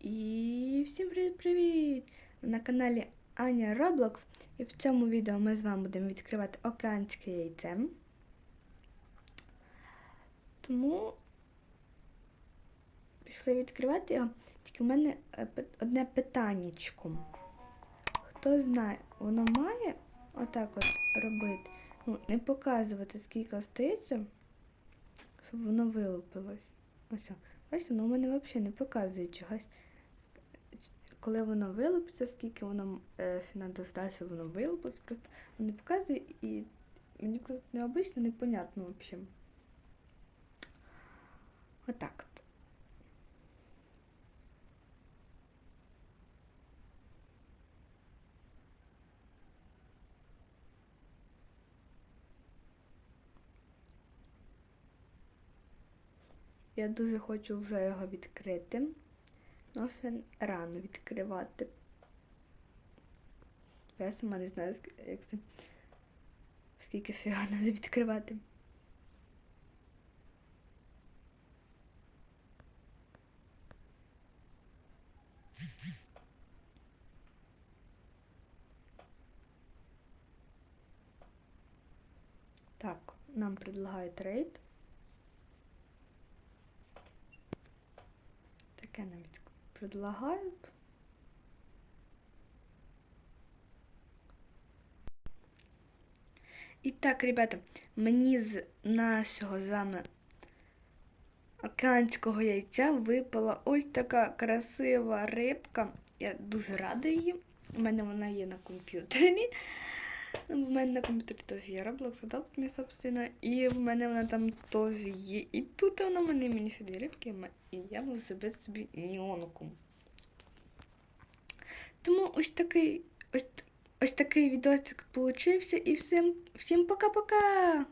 І всім привіт-привіт! На каналі Аня Roblox. І в цьому відео ми з вами будемо відкривати океанське яйце. Тому пішли відкривати його. Тільки в мене е, одне питаннячко. Хто знає, воно має отак от робити. Ну, не показувати, скільки остається, щоб воно вилупилось. Ось. о. Бачите, воно в мене взагалі не показує чогось. Коли воно вилупиться, скільки воно е, треба ждати, воно вилупилось, просто воно показує і мені просто необично, непонятно взагалі. Отак от. Я дуже хочу вже його відкрити. Ну, ще рано відкривати. Я сама не знаю, як це, скільки ще треба відкривати. Так, нам предлагають рейд. Таке нам від- предлагають. І так, ребята, мені з нашого з вами океанського яйця випала ось така красива рибка. Я дуже рада її. У мене вона є на комп'ютері. У мене на комп'ютері теж є Roblox, Adopt Me, собственно. І в мене вона там теж є. І тут вона в мене мені ще рибки, і я можу зробити собі неонку. Тому ось такий ось, ось такий відосик получився. І всім, всім пока-пока!